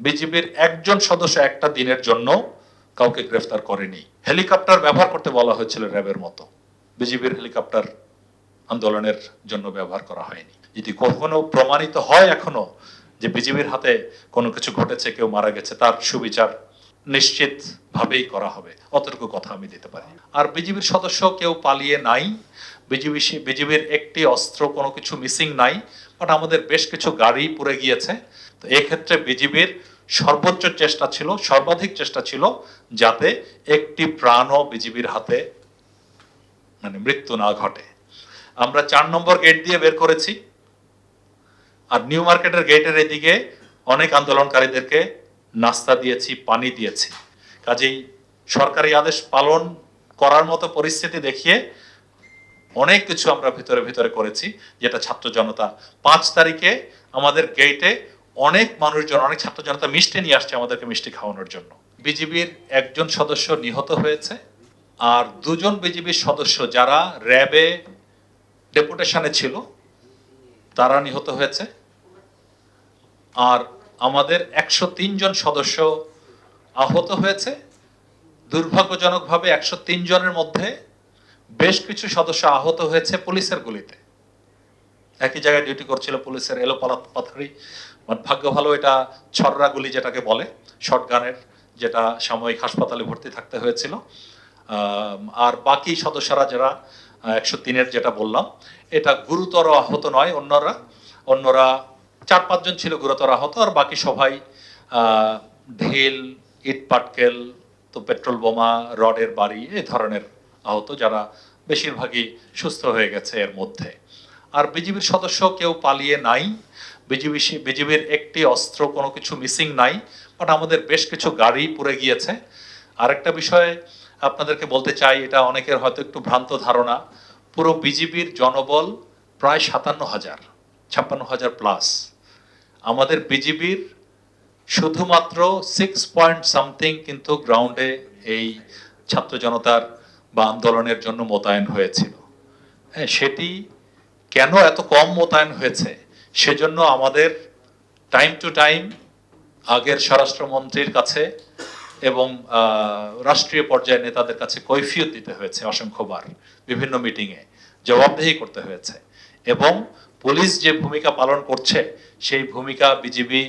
বিজিবির একজন সদস্য একটা দিনের জন্য কাউকে গ্রেফতার করেনি। হেলিকপ্টার ব্যবহার করতে বলা হয়েছিল র্যাবের মতো। বিজিবির হেলিকপ্টার আন্দোলনের জন্য ব্যবহার করা হয়নি। যদি কখনো প্রমাণিত হয় এখনও যে বিজিবির হাতে কোনো কিছু ঘটেছে, কেউ মারা গেছে, তার সুবিচার নিশ্চিত ভাবেই করা হবে। অতটুকু কথা আমি দিতে পারি। আর বিজিবির সদস্য কেউ পালিয়ে নাই। বিজিবি বিজিবির একটি অস্ত্র কোনো কিছু মিসিং নাই। বাট আমাদের বেশ কিছু গাড়ি পুড়ে গিয়েছে। তো এক্ষেত্রে বিজিবির সর্বোচ্চ চেষ্টা ছিল, সর্বাধিক চেষ্টা ছিল যাতে একটি প্রাণও বিজিবির হাতে মানে মৃত্যু না ঘটে। আমরা চার নম্বর গেট দিয়ে বের করেছি। আর নিউ মার্কেটের গেটের এদিকে অনেক আন্দোলনকারীদেরকে নাস্তা দিয়েছি, পানি দিয়েছি। কাজেই সরকারি আদেশ পালন করার মতো পরিস্থিতি দেখিয়ে অনেক কিছু আমরা ভিতরে ভিতরে করেছি, যেটা ছাত্র জনতা পাঁচ তারিখে আমাদের গেটে অনেক মানুষজন, অনেক ছাত্র জনতা মিষ্টি নিয়ে আসছে আমাদেরকে মিষ্টি খাওয়ানোর জন্য। বিজিবির একজন সদস্য নিহত হয়েছে, আর দুজন বিজিবির সদস্য যারা র্যাবে ডেপুটেশনে ছিল, তারা নিহত হয়েছে। আর আমাদের একশো জন সদস্য আহত হয়েছে। দুর্ভাগ্যজনকভাবে একশো তিন জনের মধ্যে বেশ কিছু সদস্য আহত হয়েছে পুলিশের গুলিতে। একই জায়গায় ডিউটি করছিল পুলিশের এলো পাথারি। বাট ভাগ্য ভালো এটা ছররা গুলি যেটাকে বলে শর্ট গানের যেটা সাময়িক হাসপাতালে ভর্তি থাকতে হয়েছিল। আর বাকি সদস্যরা যারা, একশো তিনের যেটা বললাম, এটা গুরুতর আহত নয় অন্যরা। অন্যরা চার পাঁচজন ছিল গুরুতর আহত, আর বাকি সবাই ঢিল, ইট পাটকেল, তো পেট্রোল বোমা, রডের বাড়ি, এই ধরনের আহত যারা বেশিরভাগই সুস্থ হয়ে গেছে এর মধ্যে। আর বিজিবির সদস্য কেউ পালিয়ে নাই। বিজিবি বিজিবির একটি অস্ত্র কোনো কিছু মিসিং নাই বাট আমাদের বেশ কিছু গাড়ি পুড়ে গিয়েছে। আরেকটা বিষয় আপনাদেরকে বলতে চাই, এটা অনেকের হয়তো একটু ভ্রান্ত ধারণা। পুরো বিজিবির জনবল প্রায় সাতান্ন হাজার, ছাপ্পান্ন হাজার প্লাস আমাদের বিজিবির শুধুমাত্র সিক্স পয়েন্ট সামথিং কিন্তু গ্রাউন্ডে এই ছাত্র জনতার বা আন্দোলনের জন্য মোতায়েন হয়েছিল। হ্যাঁ সেটি কেন এত কম মোতায়েন হয়েছে? সেজন্য আমাদের টাইম টু টাইম আগের স্বরাষ্ট্রমন্ত্রীর কাছে এবং রাষ্ট্রীয় পর্যায়ে নেতাদের কাছে কৈফিয়ত দিতে হয়েছে অসংখ্যবার বিভিন্ন মিটিংয়ে জবাবদেহি করতে হয়েছে। এবং পুলিশ যে ভূমিকা পালন করছে, সেই ভূমিকা বিজিবি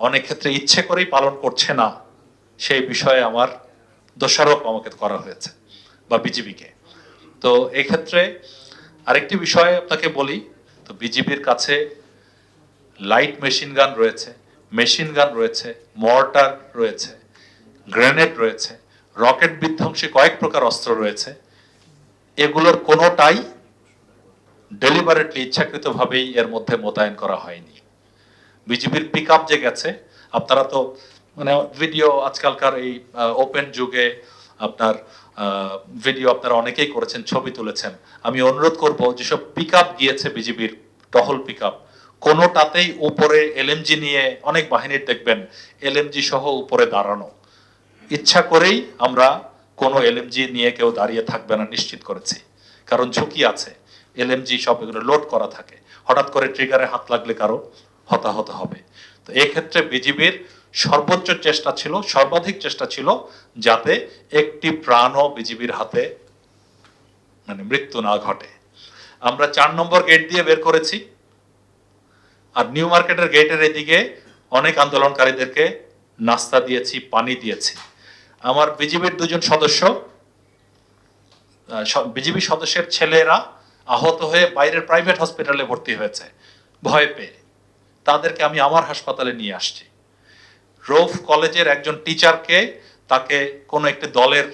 অনেক ক্ষেত্রে ইচ্ছে করেই পালন করছে না, সেই বিষয়ে আমার দোষারোপ আমাকে করা হয়েছে, বা বিজিবিকে। তো এক্ষেত্রে আরেকটি বিষয় আপনাকে বলি, তো বিজিবির কাছে লাইট মেশিন গান রয়েছে, মেশিন গান রয়েছে, মর্টার রয়েছে, গ্রেনেড রয়েছে, রকেট বিধ্বংসী কয়েক প্রকার অস্ত্র রয়েছে। এগুলোর কোনোটাই ডেলিভারেটলি ইচ্ছাকৃতভাবেই এর মধ্যে মোতায়েন করা হয়নি। বিজেপির পিক আপ যে গেছে, আপনারা তো মানে ভিডিও আজকালকার এই ওপেন যুগে আপনার ভিডিও আপনারা অনেকেই করেছেন, ছবি তুলেছেন। আমি অনুরোধ করব, যেসব পিক আপ গিয়েছে বিজেপির টহল পিক আপ কোনোটাতেই উপরে এলএমজি নিয়ে অনেক বাহিনীর দেখবেন এলএমজি সহ উপরে দাঁড়ানো। ইচ্ছা করেই আমরা কোনো এলএমজি নিয়ে কেউ দাঁড়িয়ে থাকবে না, নিশ্চিত করেছি। কারণ ঝুঁকি আছে। এলএমজি সব এগুলো লোড করা থাকে। হঠাৎ করে ট্রিগারে হাত লাগলে কারও হতাহত হবে। তো এক্ষেত্রে বিজিবির সর্বোচ্চ চেষ্টা ছিল, সর্বাধিক চেষ্টা ছিল যাতে একটি প্রাণও বিজিবির হাতে মানে মৃত্যু না ঘটে। আমরা চার নম্বর গেট দিয়ে বের করেছি। আর নিউ মার্কেটের গেটের এদিকে অনেক আন্দোলনকারীদেরকে নাস্তা দিয়েছি, পানি দিয়েছি। আমার বিজিবির দুজন সদস্য বিজিবি সদস্যের ছেলেরা আহত হয়ে বাইরের প্রাইভেট হসপিটালে ভর্তি হয়েছে। ভয় পেয়ে তাদেরকে আমি আমার হাসপাতালে নিয়ে আসছি। রোফ কলেজের একজন টিচারকে তাকে কোনো একটি দলের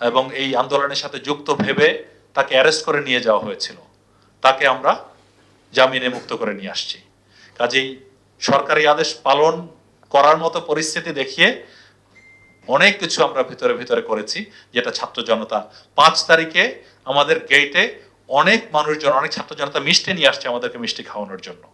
এবং এই আন্দোলনের সাথে যুক্ত ভেবে তাকে অ্যারেস্ট করে নিয়ে যাওয়া হয়েছিল। তাকে আমরা জামিনে মুক্ত করে নিয়ে আসছি। কাজেই সরকারি আদেশ পালন করার মতো পরিস্থিতি দেখিয়ে অনেক কিছু আমরা ভিতরে ভিতরে করেছি, যেটা ছাত্র জনতা। পাঁচ তারিখে আমাদের গেটে অনেক মানুষজন, অনেক ছাত্র জনতা মিষ্টি নিয়ে আসছে আমাদেরকে মিষ্টি খাওয়ানোর জন্য।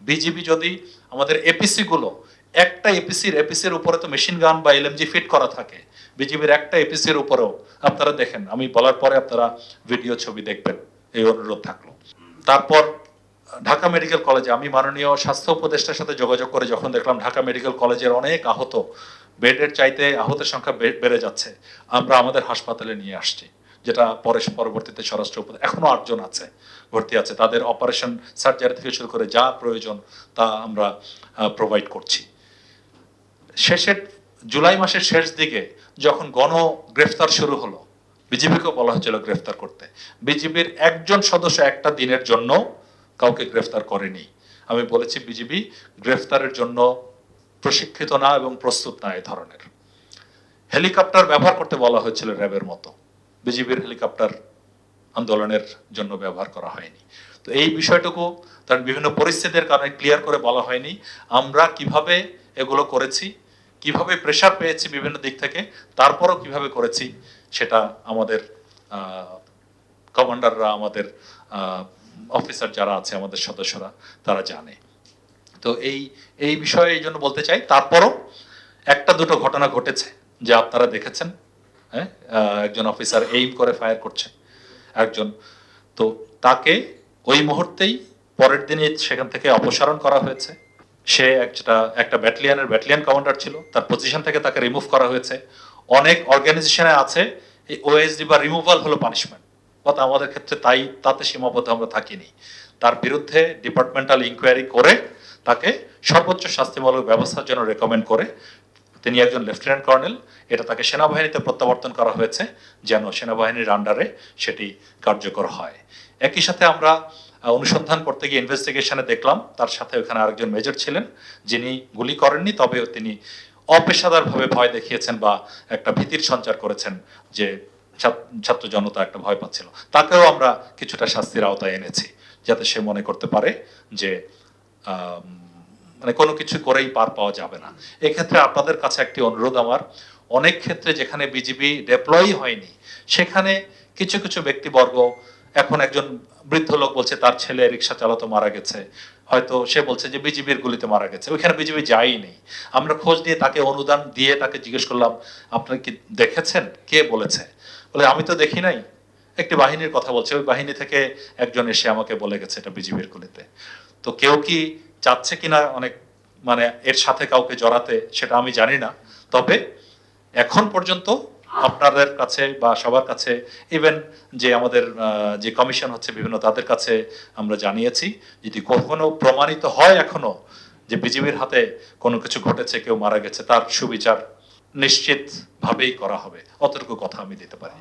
বিজিবি যদি আমাদের এপিসি গুলো, একটা এপিসির এপিসির উপরে তো মেশিন গান বা এলএমজি ফিট করা থাকে। বিজিবির একটা এপিসির উপরেও আপনারা দেখেন। আমি বলার পরে আপনারা ভিডিও ছবি দেখবেন। এই অনুরোধ থাকল। তারপর ঢাকা মেডিকেল কলেজে আমি মাননীয় স্বাস্থ্য উপদেষ্টার সাথে যোগাযোগ করে যখন দেখলাম ঢাকা মেডিকেল কলেজের অনেক আহত, বেডের চাইতে আহতের সংখ্যা বেড়ে যাচ্ছে, আমরা আমাদের হাসপাতালে নিয়ে আসছি, যেটা পরে পরবর্তীতে স্বরাষ্ট্র উপদেশ এখনও আটজন আছে, ভর্তি আছে, তাদের অপারেশন, সার্জারি থেকে শুরু করে যা প্রয়োজন তা আমরা প্রোভাইড করছি। শেষের জুলাই মাসের শেষ দিকে যখন গণ গ্রেফতার শুরু হলো বিজেপিকে বলা হয়েছিল গ্রেফতার করতে, বিজেপির একজন সদস্য একটা দিনের জন্য কাউকে গ্রেফতার করেনি। আমি বলেছি বিজেপি গ্রেফতারের জন্য প্রশিক্ষিত না এবং প্রস্তুত না এই ধরনের। হেলিকপ্টার ব্যবহার করতে বলা হয়েছিল র্যাবের মতো। বিজেপির হেলিকপ্টার আন্দোলনের জন্য ব্যবহার করা হয়নি। তো এই বিষয়টুকু তার বিভিন্ন পরিস্থিতির কারণে ক্লিয়ার করে বলা হয়নি। আমরা কীভাবে এগুলো করেছি, কীভাবে প্রেশার পেয়েছি বিভিন্ন দিক থেকে, তারপরও কীভাবে করেছি, সেটা আমাদের কমান্ডাররা আমাদের অফিসার যারা আছে আমাদের সদস্যরা, তারা জানে। তো এই এই বিষয়ে এই জন্য বলতে চাই, তারপরও একটা দুটো ঘটনা ঘটেছে যে আপনারা দেখেছেন হ্যাঁ? একজন অফিসার এইম করে ফায়ার করছে একজন। তো তাকে ওই মুহূর্তেই পরের দিনই সেখান থেকে অপসারণ করা হয়েছে। সে একটা একটা ব্যাটালিয়ানের ব্যাটালিয়ান কমান্ডার ছিল, তার পজিশন থেকে তাকে রিমুভ করা হয়েছে। অনেক অর্গানাইজেশনে আছে, এই ওএসডি বা রিমুভাল হলো পানিশমেন্ট অর্থাৎ আমাদের ক্ষেত্রে তাই, তাতে সীমাবদ্ধ আমরা থাকিনি। তার বিরুদ্ধে ডিপার্টমেন্টাল ইনকোয়ারি করে তাকে সর্বোচ্চ শাস্তিমূলক ব্যবস্থার জন্য রেকমেন্ড করে তিনি একজন লেফটেন্যান্ট কর্নেল এটা তাকে সেনাবাহিনীতে প্রত্যাবর্তন করা হয়েছে যেন সেনাবাহিনীর আন্ডারে সেটি কার্যকর হয়। একই সাথে আমরা অনুসন্ধান করতে গিয়ে ইনভেস্টিগেশনে দেখলাম, তার সাথে ওখানে আরেকজন মেজর ছিলেন যিনি গুলি করেননি তবে তিনি অপেশাদারভাবে ভয় দেখিয়েছেন বা একটা ভীতির সঞ্চার করেছেন যে ছাত্র- জনতা একটা ভয় পাচ্ছিল। তাকেও আমরা কিছুটা শাস্তির আওতায় এনেছি, যাতে সে মনে করতে পারে যে মানে কোনো কিছু করেই পার পাওয়া যাবে না। এক্ষেত্রে আপনাদের কাছে একটি অনুরোধ আমার, অনেক ক্ষেত্রে যেখানে বিজিবি ডেপ্লয় হয়নি, সেখানে কিছু কিছু ব্যক্তিবর্গ, এখন একজন বৃদ্ধ লোক বলছে তার ছেলে রিক্সা চালাতো মারা গেছে, হয়তো সে বলছে যে বিজিবির গুলিতে মারা গেছে, ওইখানে বিজিবি যায়নি আমরা খোঁজ নিয়ে তাকে অনুদান দিয়ে তাকে জিজ্ঞেস করলাম, আপনারা কি দেখেছেন? কে বলেছে? বলে, আমি তো দেখি নাই। একটি বাহিনীর কথা বলছে। ওই বাহিনী থেকে একজন এসে আমাকে বলে গেছে এটা বিজিবির গুলিতে। তো কেউ কি চাচ্ছে কিনা অনেক মানে এর সাথে কাউকে জড়াতে সেটা আমি জানি না। তবে এখন পর্যন্ত আপনাদের কাছে বা সবার কাছে ইভেন যে আমাদের যে কমিশন হচ্ছে বিভিন্ন তাদের কাছে আমরা জানিয়েছি, যদি কখনো প্রমাণিত হয় এখনও যে বিজিবির হাতে কোনো কিছু ঘটেছে, কেউ মারা গেছে, তার সুবিচার নিশ্চিত ভাবেই করা হবে। অতটুকু কথা আমি দিতে পারি।